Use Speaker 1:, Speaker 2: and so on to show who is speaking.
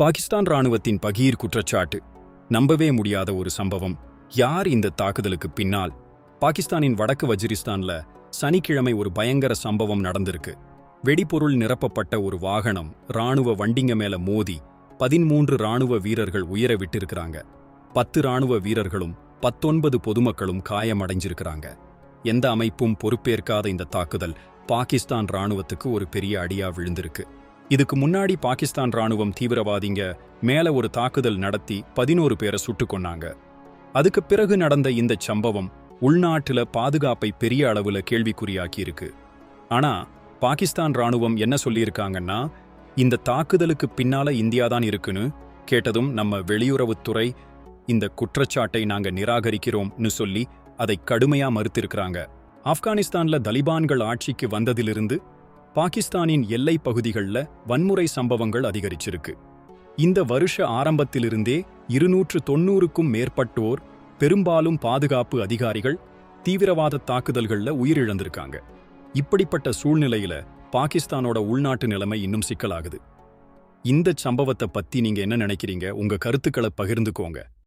Speaker 1: பாகிஸ்தான் ராணுவத்தின் பகீர் குற்றச்சாட்டு. நம்பவே முடியாத ஒரு சம்பவம். யார் இந்த தாக்குதலுக்கு பின்னால்? பாகிஸ்தானின் வடக்கு வஜிரிஸ்தான்ல சனிக்கிழமை ஒரு பயங்கர சம்பவம் நடந்திருக்கு. வெடிபொருள் நிரப்பப்பட்ட ஒரு வாகனம் ராணுவ வண்டிங்க மேல மோதி பதிமூன்று ராணுவ வீரர்கள் உயிர விட்டிருக்கிறாங்க. பத்து ராணுவ வீரர்களும் பத்தொன்பது பொதுமக்களும் காயமடைஞ்சிருக்கிறாங்க. எந்த அமைப்பும் பொறுப்பேற்காத இந்த தாக்குதல் பாகிஸ்தான் ராணுவத்துக்கு ஒரு பெரிய அடியா விழுந்திருக்கு. இதுக்கு முன்னாடி பாகிஸ்தான் ராணுவம் தீவிரவாதிங்க மேல ஒரு தாக்குதல் நடத்தி பதினோரு பேரை சுட்டுக் கொன்னாங்க. அதுக்கு பிறகு நடந்த இந்த சம்பவம் உள்நாட்டுல பாதுகாப்பை பெரிய அளவுல கேள்விக்குறியாக்கி இருக்கு. ஆனா பாகிஸ்தான் ராணுவம் என்ன சொல்லியிருக்காங்கன்னா இந்த தாக்குதலுக்கு பின்னால இந்தியா தான் இருக்குன்னு கேட்டதும் நம்ம வெளியுறவுத்துறை இந்த குற்றச்சாட்டை நாங்க நிராகரிக்கிறோம்னு சொல்லி அதை கடுமையா மறுத்திருக்கிறாங்க. ஆப்கானிஸ்தான்ல தலிபான்கள் ஆட்சிக்கு வந்ததிலிருந்து பாகிஸ்தானின் எல்லைப் பகுதிகளில் வன்முறை சம்பவங்கள் அதிகரிச்சிருக்கு. இந்த வருஷ ஆரம்பத்திலிருந்தே இருநூற்று தொன்னூறுக்கும் மேற்பட்டோர் பெரும்பாலும் பாதுகாப்பு அதிகாரிகள் தீவிரவாத தாக்குதல்கள்ல உயிரிழந்திருக்காங்க. இப்படிப்பட்ட சூழ்நிலையில பாகிஸ்தானோட உள்நாட்டு நிலைமை இன்னும் சிக்கலாகுது. இந்த சம்பவத்தை பத்தி நீங்க என்ன நினைக்கிறீங்க? உங்க கருத்துக்களை பகிர்ந்துக்கோங்க.